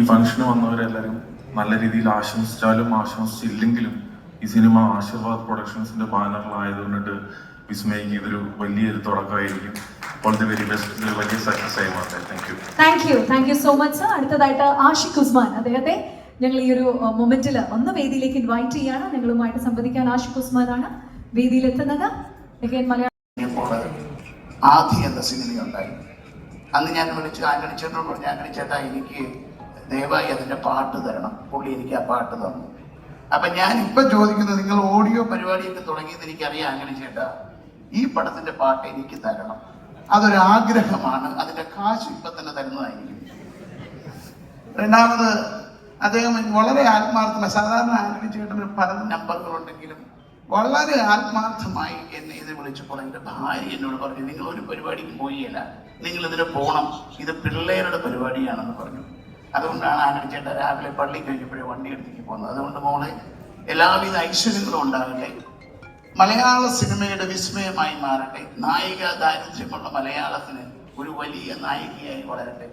ഈ ഫംഗ്ഷന് വന്നവരെല്ലാവരും നല്ല രീതിയിൽ ആശംസിച്ചാലും ആശംസിച്ചില്ലെങ്കിലും ഈ സിനിമ ആശീർവാദ് പ്രൊഡക്ഷൻസിന്റെ ബാനറിലായതുകൊണ്ടിട്ട് വിസ്മയിക്ക് ഇതൊരു വലിയൊരു തുടക്കമായിരിക്കും. ഓൾ ദി വെരി ബെസ്റ്റ് വലിയ സക്സസ് ആയി മാറട്ടെ. Thank you thank you thank you so much sir അടുത്തതായിട്ട് ആഷിഖ് ഉസ്മാൻ. അദ്ദേഹത്തെ ഞങ്ങൾ ഈ ഒരു മൊമെന്റിൽ ഒന്ന് വേദിയിലേക്ക് ഇൻവൈറ്റ് ചെയ്യാണ്. നിങ്ങളുമായിട്ട് സംവദിക്കാൻ ആഷിഖ് ഉസ്മാനാണ് വേദിയിൽ എത്തുന്നത് ആദി എന്ന സിനിമയുണ്ടായി. അന്ന് ഞാൻ വിളിച്ചു ആന്റണി ചേട്ടനോട് പറഞ്ഞു ആന്റണി ചേട്ടാ എനിക്ക് ദയവായി അതിന്റെ പാട്ട് തരണം. പുള്ളി എനിക്ക് ആ പാട്ട് തന്നു. അപ്പൊ ഞാൻ ഇപ്പൊ ചോദിക്കുന്നത് നിങ്ങൾ ഓഡിയോ പരിപാടിയൊക്കെ തുടങ്ങിയത് എനിക്കറിയാം. അങ്ങനെ ചേട്ടാ ഈ പടത്തിന്റെ പാട്ട് എനിക്ക് തരണം. അതൊരാഗ്രഹമാണ്. അതിന്റെ കാശ് ഇപ്പൊ തന്നെ തരുന്നതായിരിക്കും. രണ്ടാമത് അദ്ദേഹം വളരെ ആത്മാർത്ഥമായി സാധാരണ ആന്റണി ചേട്ടന് പല നമ്പറുകളുണ്ടെങ്കിലും വളരെ ആത്മാർത്ഥമായി എന്നെ ഇത് വിളിച്ചപ്പോൾ എന്റെ ഭാര്യ എന്നോട് പറഞ്ഞു നിങ്ങൾ ഒരു പരിപാടിക്ക് പോയില്ല നിങ്ങൾ ഇതിന് പോകണം ഇത് പിള്ളേരുടെ പരിപാടിയാണെന്ന് പറഞ്ഞു. അതുകൊണ്ടാണ് ആന്റണി ചേട്ടൻ രാവിലെ പള്ളി കഴിഞ്ഞപ്പോഴേ വണ്ടി എടുത്തേക്ക് പോകുന്നത്. അതുകൊണ്ട് മോളെ എല്ലാവിധ ഐശ്വര്യങ്ങളും ഉണ്ടാകട്ടെ. മലയാള സിനിമയുടെ വിസ്മയമായി മാറട്ടെ. നായിക ദാരിദ്ര്യമുള്ള മലയാളത്തിന് ഒരു വലിയ നായികയായി വളരട്ടെ.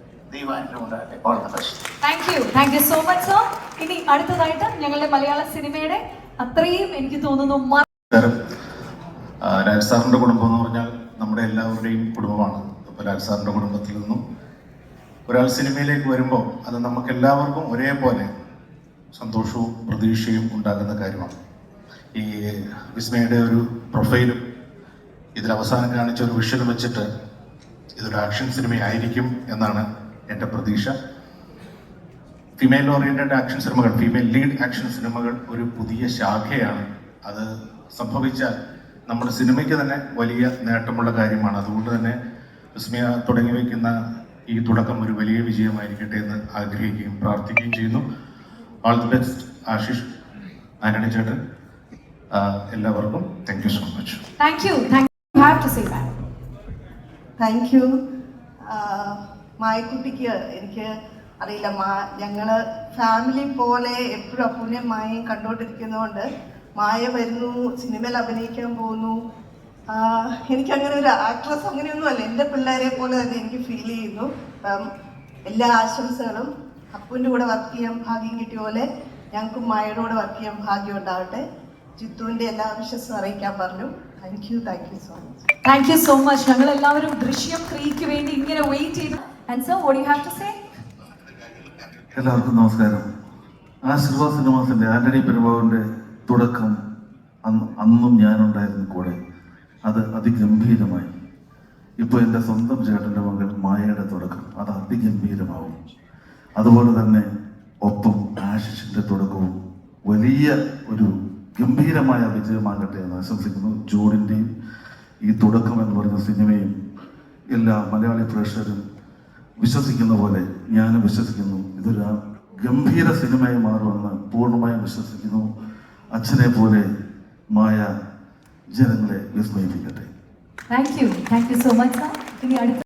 Thank you thank you so much sir ഇനി അടുത്തതായിട്ട് ഞങ്ങളുടെ മലയാള സിനിമയുടെ അത്രയും എനിക്ക് തോന്നുന്നു രാജ് സാറിന്റെ കുടുംബം എന്ന് പറഞ്ഞാൽ നമ്മുടെ എല്ലാവരുടെയും കുടുംബമാണ്. അപ്പോൾ രാജ് സാറിന്റെ കുടുംബത്തിൽ നിന്നും ഒരാൾ സിനിമയിലേക്ക് വരുമ്പോൾ അത് നമുക്ക് എല്ലാവർക്കും ഒരേപോലെ സന്തോഷവും പ്രതീക്ഷയും ഉണ്ടാകുന്ന കാര്യമാണ്. ഈ വിസ്മയുടെ ഒരു പ്രൊഫൈലും ഇതിൽ അവസാനം കാണിച്ച ഒരു വിഷ്വലും വെച്ചിട്ട് ഇതൊരു ആക്ഷൻ സിനിമയായിരിക്കും എന്നാണ് എന്റെ പ്രതീക്ഷ. ഫീമെയിൽ ഓറിയന്റഡ് ആക്ഷൻ സിനിമകൾ ഫീമെയിൽ ലീഡ് ആക്ഷൻ സിനിമകൾ ഒരു പുതിയ ശാഖയാണ്. അത് സംഭവിച്ചാൽ നമ്മുടെ സിനിമയ്ക്ക് തന്നെ വലിയ നേട്ടമുള്ള കാര്യമാണ്. അതുകൊണ്ട് തന്നെ വിസ്മയ തുടങ്ങി വയ്ക്കുന്ന ഈ തുടക്കം ഒരു വലിയ വിജയമായിരിക്കട്ടെ എന്ന് ആഗ്രഹിക്കുകയും പ്രാർത്ഥിക്കുകയും ചെയ്യുന്നു. All the best Ashish Antony ചേട്ടൻ. എല്ലാവർക്കും thank you so much thank you thank you have to say that thank you മായക്കുട്ടിക്ക് എനിക്ക് അറിയില്ല. മാ ഞങ്ങൾ ഫാമിലി പോലെ എപ്പോഴും അപ്പൂനെയും മായയും കണ്ടുകൊണ്ടിരിക്കുന്നതുകൊണ്ട് മായ വരുന്നു സിനിമയിൽ അഭിനയിക്കാൻ പോകുന്നു എനിക്കങ്ങനെ ഒരു ആക്ട്രസ് അങ്ങനെയൊന്നും അല്ല എന്റെ പിള്ളേരെ പോലെ തന്നെ എനിക്ക് ഫീൽ ചെയ്യുന്നു. അപ്പം എല്ലാ ആശംസകളും. അപ്പുവിന്റെ കൂടെ വർക്ക് ചെയ്യാൻ ഭാഗ്യം കിട്ടിയ പോലെ ഞങ്ങൾക്കും മായയുടെ കൂടെ വർക്ക് ചെയ്യാൻ ഭാഗ്യം ഉണ്ടാവട്ടെ. ജിത്തുവിന്റെ എല്ലാ വിശ്വസും അറിയിക്കാൻ പറഞ്ഞു. Thank you thank you so much thank you so much ഞങ്ങൾ എല്ലാവരും ദൃശ്യം ത്രീക്ക് വേണ്ടി ഇങ്ങനെ വെയിറ്റ് ചെയ്തു. And sir what you have to say എല്ലാവർക്കും നമസ്കാരം. ആശീർവാദ് സിനിമാസിന്റെ ആന്റണി പെരുമാവിന്റെ തുടക്കം അന്ന് അന്നും ഞാനുണ്ടായിരുന്നു കൂടെ. അത് അതിഗംഭീരമായി. ഇപ്പൊ എന്റെ സ്വന്തം ചേട്ടന്റെ മകൾ മായയുടെ തുടക്കം അത് അതിഗംഭീരമാവും. അതുപോലെ തന്നെ ഒപ്പം ആശിഷിന്റെ തുടക്കവും വലിയ ഒരു ഗംഭീരമായ വിജയമാകട്ടെ എന്ന് ആശംസിക്കുന്നു. ജൂഡിന്റെയും ഈ തുടക്കം എന്ന് പറയുന്ന സിനിമയും എല്ലാ മലയാളി പ്രേക്ഷകരും വിശ്വസിക്കുന്ന പോലെ ഞാനും വിശ്വസിക്കുന്നു. ഇതൊരു ഗംഭീര സിനിമയായി മാറുമെന്ന് പൂർണമായും വിശ്വസിക്കുന്നു. അച്ഛനെ പോലെ മായ ജനങ്ങളെ വിസ്മയിപ്പിക്കട്ടെ. Thank you thank you so much ഇനി അടുത്ത